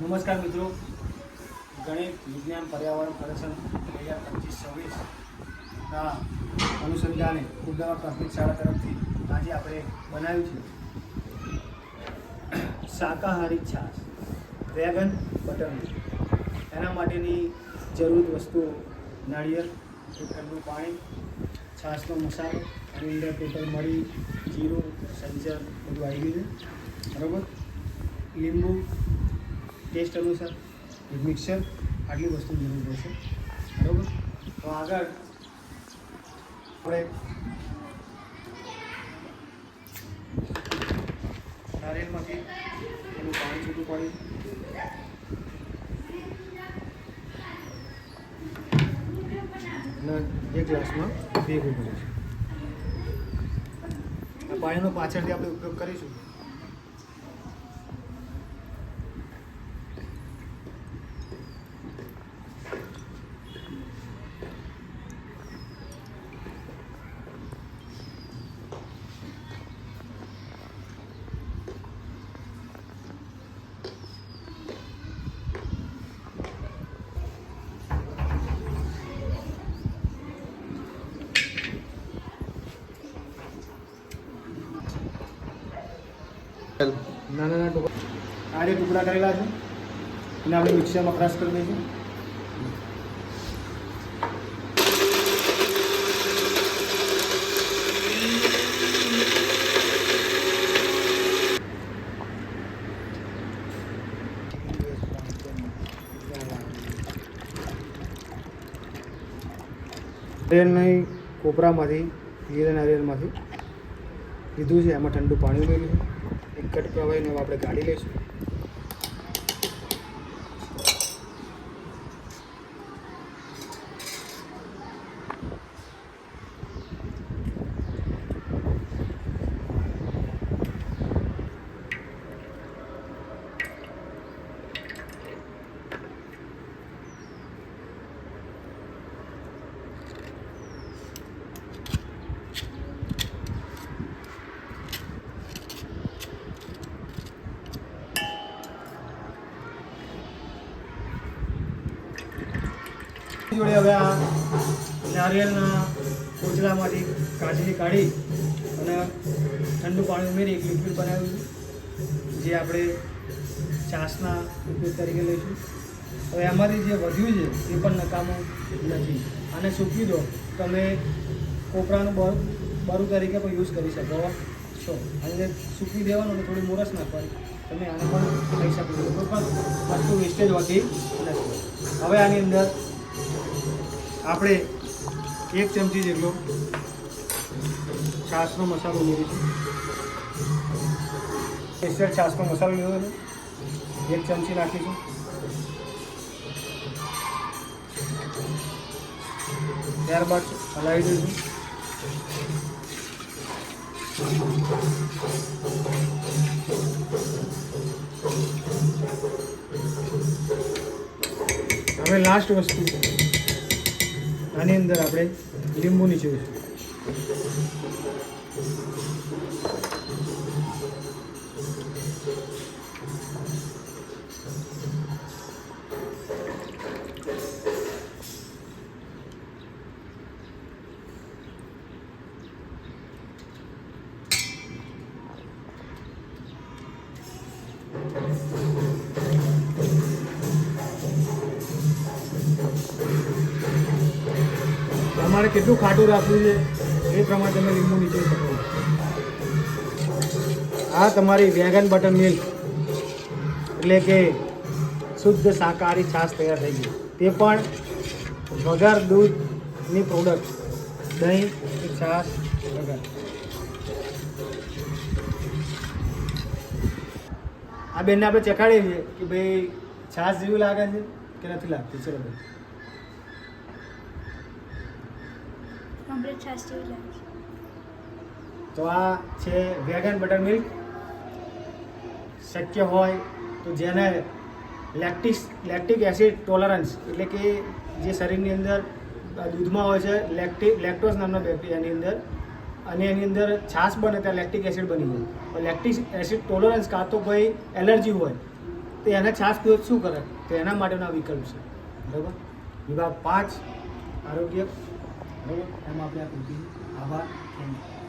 નમસ્કાર મિત્રો. ગણિત, વિજ્ઞાન, પર્યાવરણ, પ્રદર્શન બે હજાર પચીસ છવ્વીસના અનુસંધાને ઉદ્દાવા પ્રાથમિક શાળા તરફથી આજે આપણે બનાવ્યું છે. શાકાહારી છાશ વેગન બટર એના માટેની જરૂર વસ્તુઓ નાળિયેર, ઠંડુ પાણી, છાશનો મસાલો અને અંદર ટોટલ મળી જીરું સંજર બધું આવી ગયું છે. બરાબર? લીંબુ ટેસ્ટ અનુસાર મિક્સર આટલી વસ્તુ જરૂર પડશે. બરાબર? તો આગળ આપણે નારિયેલમાંથી એનું પાણી છૂટું પાડી એક ગ્લાસમાં ભેગું કરીશું પાણીનો પાછળથી આપણે ઉપયોગ કરીશું. નાના નાના ટુકડા. આડે ટુકડા કરેલા છે. અને આપણે મિક્સરમાં ક્રશ કરી દઈશું. નારિયેળની કોપરામાંથી હીરા નારિયેળમાંથી લીધું છે. એમાં ઠંડુ પાણી ઉમેર્યું છે. એક કટ પ્રવાહીને આપણે ગાડી લઈશું. જોડે હવે આ નારિયેળના કોચલામાંથી કાચની કાઢી અને ઠંડુ પાણી ઉમેરી એક લિક્વિડ બનાવ્યું જે આપણે છાશના ઉપયોગ તરીકે લઈશું. હવે એમાંથી જે વધ્યું છે, એ પણ નકામું નથી. આને સૂકવી દો. તમે કોપરાનું બરું બરું તરીકે પણ યુઝ કરી શકો. છો. અને સૂકવી દેવાનું અને થોડી મોરસ નાખવાની. તમે આને પણ લઈ શકો છો. કોઈ પણ વસ્તુ વેસ્ટેજ હોતી નથી. હવે આની અંદર આપણે એક ચમચી જેટલો છાશનો મસાલો ઉમેરીશું સ્પેશિયલ છાશનો મસાલો લીધો છે. એક ચમચી નાખીશું. ત્યારબાદ હલાવી દઈશું. હવે લાસ્ટ વસ્તુ. આની અંદર આપણે લીંબુ નીચોવીશું તમારે કેટલું ખાટું રાખવું છે, એ પ્રમાણે તમે લીંબુ નીચે શકો આ તમારી વેગન બટર મિલ્ક એટલે કે શુદ્ધ શાકાહારી છાશ તૈયાર થઈ ગઈ. તે પણ વગર દૂધની પ્રોડક્ટ દહીં, છાશ વગર આ બેનને આપણે ચખાડીએ છીએ કે ભાઈ છાશ જેવું લાગે છે કે નથી લાગતી? ચલો ભાઈ. કમ્પ્લીટ છાશ જેવી લાગે છે તો આ છે વેગન બટર મિલ્ક શક્ય હોય તો જેને લેક્ટિક લેક્ટિક એસિડ ટોલરન્સ એટલે કે જે શરીરની અંદર દૂધમાં હોય છે લેક્ટિક લેક્ટોઝ નામના બેક્ટેરિયાની અંદર, અને એની અંદર છાશ બને ત્યાં લેક્ટિક એસિડ બની જાય. લેક્ટિક એસિડ ટોલરન્સ કાં તો કોઈ એલર્જી હોય, તો એને છાશ પીવો શું કરે? તો એના માટેનો આ વિકલ્પ છે. બરાબર? વિભાગ પાંચ, આરોગ્ય બરાબર એમાં આપણે આ કૃતિ આભાર થેન્ક યુ